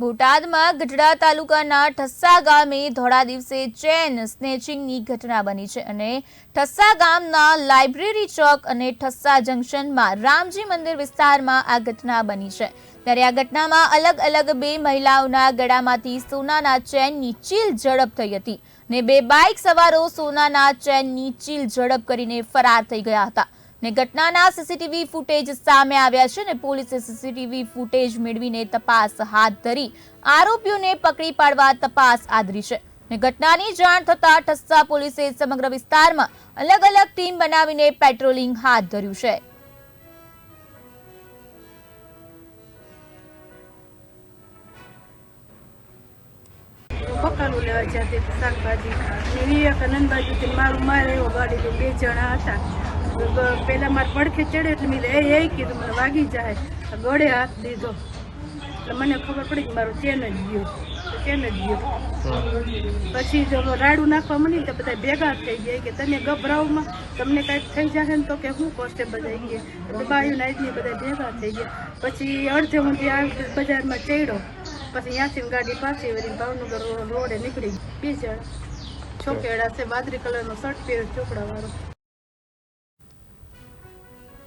બોટાદમાં ગઢડા તાલુકાના ઠસ્સા ગામે ધોળા દિવસે ચેન સ્નેચિંગની ઘટના બની છે અને ઠસ્સા ગામના લાઇબ્રેરી ચોક અને ઠસ્સા જંકશનમાં રામજી મંદિર વિસ્તારમાં આ ઘટના બની છે. ત્યારે આ ઘટનામાં અલગ અલગ બે મહિલાઓના ગળામાંથી સોનાના ચેનની ચીલ ઝડપ થઈ હતી ને બે બાઇક સવારો સોનાના ચેનની ચીલ ઝડપ કરીને ફરાર થઈ ગયા હતા. ને ઘટનાના સીસીટીવી ફૂટેજ સામે આવ્યા છે ને પોલીસે સીસીટીવી ફૂટેજ મેળવીને તપાસ હાથ ધરી આરોપીઓને પકડી પાડવા તપાસ આદરી છે. ને ઘટનાની જાણ થતા ઠસ્સા પોલીસે સમગ્ર વિસ્તારમાં અલગ અલગ ટીમ બનાવીને પેટ્રોલિંગ હાથ ધર્યું છે. બકાલું લેવા જતી શાકભાજી અને વિવેકાનંદ બાજુથી મારું મારે એવો ગાડી બે જણા હતા. તો પેલા મારે પડખે ચડે એટલે મેં એ કીધું, મને વાગી જાય. તો ગળે હાથ દીધો. એટલે મને ખબર પડી કે મારું ચેન જ ગયો. તો ચેન જ ગયો. પછી જો રાડું નાખવા મળી તો બધા ભેગા થઈ ગયા કે તમે ગભરાવમાં તમને કાંઈક થઈ જશે ને તો કે હું કોન્સ્ટેબલ આવી ગયા એટલે બાયું નાઈટની બધા ભેગા થઈ ગયા. પછી અડધે ઊંધી આ બજારમાં ચડ્યો. પછી ત્યાંથી ગાડી પાછી વળી ભાવનગર રોડે નીકળી. બે જણ છોકેડા છે બાદરી કલરનો શર્ટ પહેર ચોપડા વાળો